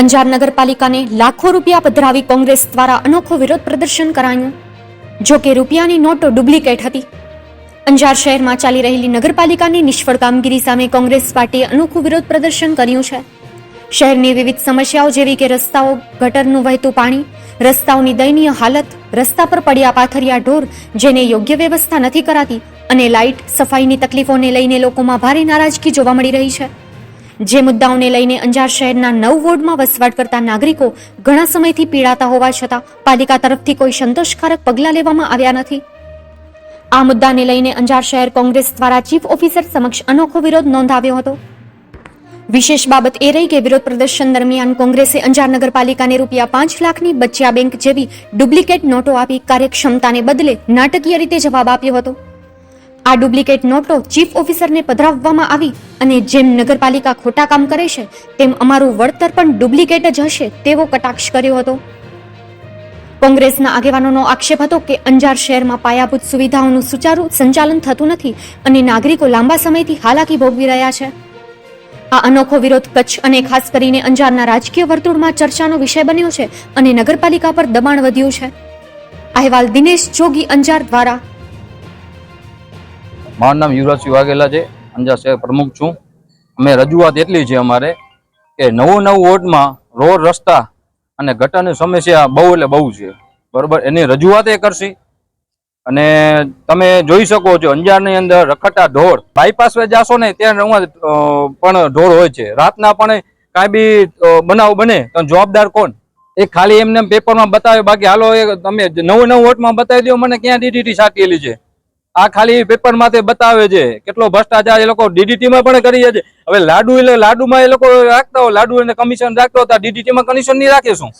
અંજાર નગરપાલિકાને લાખો રૂપિયા પધરાવી કોંગ્રેસ દ્વારા અનોખો વિરોધ પ્રદર્શન કરાયું. જો કે રૂપિયાની નોટો ડુપ્લિકેટ હતી. અંજાર શહેરમાં ચાલી રહેલી નગરપાલિકાની નિષ્ફળ કામગીરી સામે કોંગ્રેસ પાર્ટીએ અનોખું વિરોધ પ્રદર્શન કર્યું છે. શહેરની વિવિધ સમસ્યાઓ જેવી કે રસ્તાઓ, ગટરનું વહેતું પાણી, રસ્તાઓની દયનીય હાલત, રસ્તા પર પડ્યા પાથરિયા ઢોર જેને યોગ્ય વ્યવસ્થા નથી કરાતી અને લાઇટ, સફાઈની તકલીફોને લઈને લોકોમાં ભારે નારાજગી જોવા મળી રહી છે. જે મુદ્દાઓને લઈને અંજાર શહેરના નવ વોર્ડમાં વસવાટ કરતા નાગરિકો ઘણા સમયથી પીડાતા હોવા છતાં પાલિકા તરફથી કોઈ સંતોષકારક પગલાં લેવામાં આવ્યા નથી. આ મુદ્દાને લઈને અંજાર શહેર કોંગ્રેસ દ્વારા ચીફ ઓફિસર સમક્ષ અનોખો વિરોધ નોંધાવ્યો હતો. વિશેષ બાબત એ રહી કે વિરોધ પ્રદર્શન દરમિયાન કોંગ્રેસે અંજાર નગરપાલિકાને રૂપિયા પાંચ લાખની બચ્યા બેંક જેવી ડુપ્લિકેટ નોટો આપી કાર્યક્ષમતાને બદલે નાટકીય રીતે જવાબ આપ્યો હતો. આ ડુપ્લિકેટ નોટો ચીફ ઓફિસરને પધરાવવામાં આવી અને જેમ નગરપાલિકા ખોટા કામ કરે છે, તેમ અમારું વળતર પણ ડુપ્લિકેટ જ હશે તેવો કટાક્ષ કર્યો હતો. કોંગ્રેસના આગેવાનોનો આક્ષેપ હતો કે અંજાર શહેરમાં પાયાભૂત સુવિધાઓનું સુચારુ સંચાલન થતું નથી અને નાગરિકો લાંબા સમયથી હાલાકી ભોગવી રહ્યા છે. આ અનોખો વિરોધ કચ્છ અને ખાસ કરીને અંજારના રાજકીય વર્તુળમાં ચર્ચાનો વિષય બન્યો છે અને નગરપાલિકા પર દબાણ વધ્યું છે. અહેવાલ દિનેશ જોગી અંજાર દ્વારા મારું નામ યુવરાજસિંહ વાઘેલા છે. અંજાર શહેર પ્રમુખ છું. અમે રજૂઆત એટલી છે અમારે કે નવું નવું વોર્ડમાં રોડ, રસ્તા અને ગટરની સમસ્યા બહુ એટલે બહુ છે. બરાબર? એની રજૂઆત એ કરશી. અને તમે જોઈ શકો છો અંજારની અંદર રખડતા ઢોર. બાયપાસ વે જાશો ને ત્યાં પણ ઢોર હોય છે. રાતના પણ કાંઈ બી બનાવ બને તો જવાબદાર કોણ? એ ખાલી એમને પેપરમાં બતાવે. બાકી હાલો એ તમે નવું નવું વોટમાં બતાવી દો. મને ક્યાં ડીડીટી સાટેલી છે? આ ખાલી પેપરમાંથી બતાવે છે. કેટલો ભ્રષ્ટાચાર એ લોકો ડીડીટી માં પણ કરી છે. હવે લાડુ એટલે લાડુમાં એ લોકો રાખતા હોય, લાડુ એને કમિશન રાખતો હતા ડીડીટી માં કમિશન નહીં રાખે શું?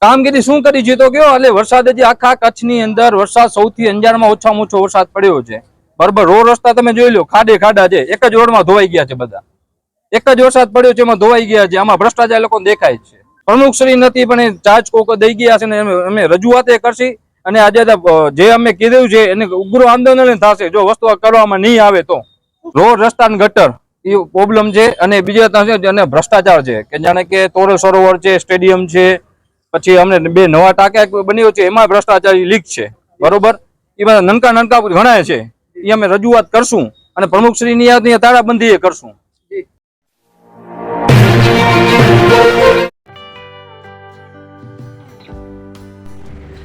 કામગીરી શું કરી? જીતો ગયો? એટલે વરસાદ હજી આખા કચ્છની અંદર વરસાદ સૌથી અંજારમાં ઓછામાં ઓછો વરસાદ પડ્યો છે. બરોબર, રોડ રસ્તા તમે જોઈ લો, ખાડે ખાડા છે. એક જ રોડમાં ધોવાઈ ગયા છે બધા. એક જ વરસાદ પડ્યો છે, એમાં ધોવાઈ ગયા છે. આમાં ભ્રષ્ટાચાર લોકો દેખાય છે. પ્રમુખ શ્રી નથી, પણ ચાર્જ કોક દઈ ગયા છે ને અમે- રજૂઆત કરશી. અને આજે જે અમે કીધું છે, એને ઉગ્ર આંદોલન થશે. જો વસ્તુ કરવામાં નહીં આવે તો. રોડ રસ્તા ગટર એ પ્રોબ્લેમ છે અને બીજા અને ભ્રષ્ટાચાર છે. કે જાણે કે તોરલ સરોવર છે, સ્ટેડિયમ છે, પછી અમને બે નવા ટાંકા બન્યો છે, એમાં ભ્રષ્ટાચાર લીક છે. બરોબર? એ બધા નનકા નનકા ઘણા છે. એ અમે રજૂઆત કરશું અને પ્રમુખશ્રીની યાદ તાળાબંધી કરશું.